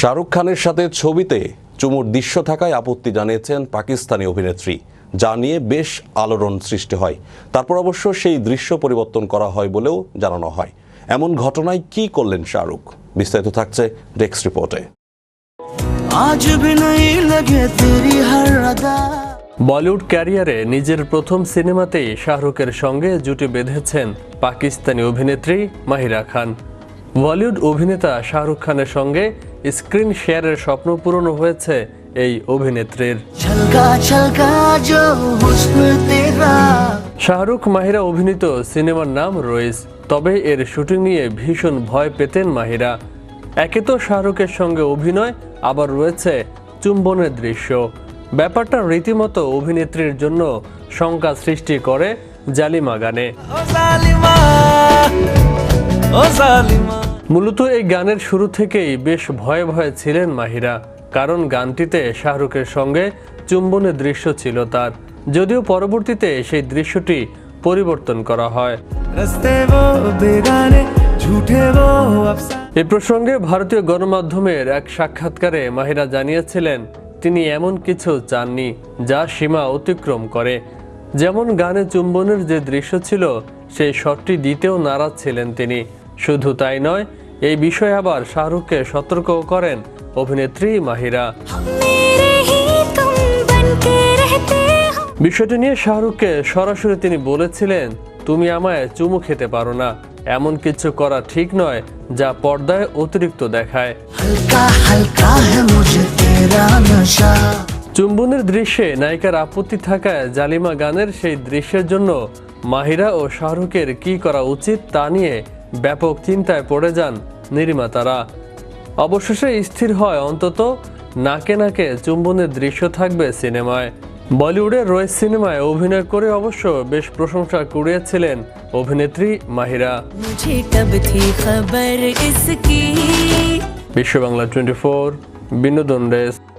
শাহরুখ খানের সাথে ছবিতে চুমুর দৃশ্য থাকায় আপত্তি জানিয়েছেন পাকিস্তানি অভিনেত্রী যা নিয়ে বেশ আলোড়ন সৃষ্টি হয়। তারপর অবশ্য সেই দৃশ্য পরিবর্তন করা হয় বলেও জানানো হয়। এমন ঘটনায় কি করলেন শাহরুখ? বিস্তারিত থাকছে ডেস্ক রিপোর্টে। বলিউড ক্যারিয়ারে নিজের প্রথম সিনেমাতেই শাহরুখের সঙ্গে জুটি বেঁধেছেন পাকিস্তানি অভিনেত্রী মাহিরা খান। বলিউড অভিনেতা শাহরুখ খানের সঙ্গে স্ক্রিন শেয়ারের স্বপ্ন পূরণ হয়েছে এই অভিনেত্রীর। শাহরুখ মাহিরা অভিনীত সিনেমার নাম রইস তবে এর শুটিং নিয়ে ভীষণ ভয় পেতেন মাহিরা। একে তো শাহরুখের সঙ্গে অভিনয় আবার রয়েছে চুম্বনের দৃশ্য। ব্যাপারটা রীতিমতো অভিনেত্রীর জন্য শঙ্কা সৃষ্টি করে জালিমা গানে। মূলত এই গানের শুরু থেকেই বেশ ভয়ে ভয়ে ছিলেন মাহিরা কারণ গানটিতে শাহরুখের সঙ্গে চুম্বনের দৃশ্য ছিল তার। যদিও পরবর্তীতে সেই দৃশ্যটি পরিবর্তন করা হয়। এ প্রসঙ্গে ভারতীয় গণমাধ্যমের এক সাক্ষাৎকারে মাহিরা জানিয়েছিলেন তিনি এমন কিছু চাননি যা সীমা অতিক্রম করে। যেমন গানে চুম্বনের যে দৃশ্য ছিল সেই শটটি দিতেও নারাজ ছিলেন তিনি। শুধু তাই নয়, এই বিষয়ে আবার শাহরুখকে সতর্ক করেন অভিনেত্রী মাহিরা। বিষয়টি নিয়ে শাহরুখকে সরাসরি তিনি বলেছিলেন, তুমি আমায় চুমু খেতে পারো না। এমন কিছু করা ঠিক নয় যা পর্দায় অতিরিক্ত দেখায়। চুম্বনের দৃশ্যে নায়িকার আপত্তি থাকায় জালিমা গানের সেই দৃশ্যের জন্য মাহিরা ও শাহরুখের কি করা উচিত তা নিয়ে ব্যাপক চিন্তায় পড়ে যান নির্মাতারা। অবশেষে স্থির হয় অন্তত নাকে নাকে চুম্বনের দৃশ্য থাকবে সিনেমায়। বলিউডের রয়েস সিনেমায় অভিনয় করে অবশ্য বেশ প্রশংসা কুড়িয়েছিলেন অভিনেত্রী মাহিরা। বিশ্ব বাংলা টোয়েন্টি ফোর বিনোদন রেস্ট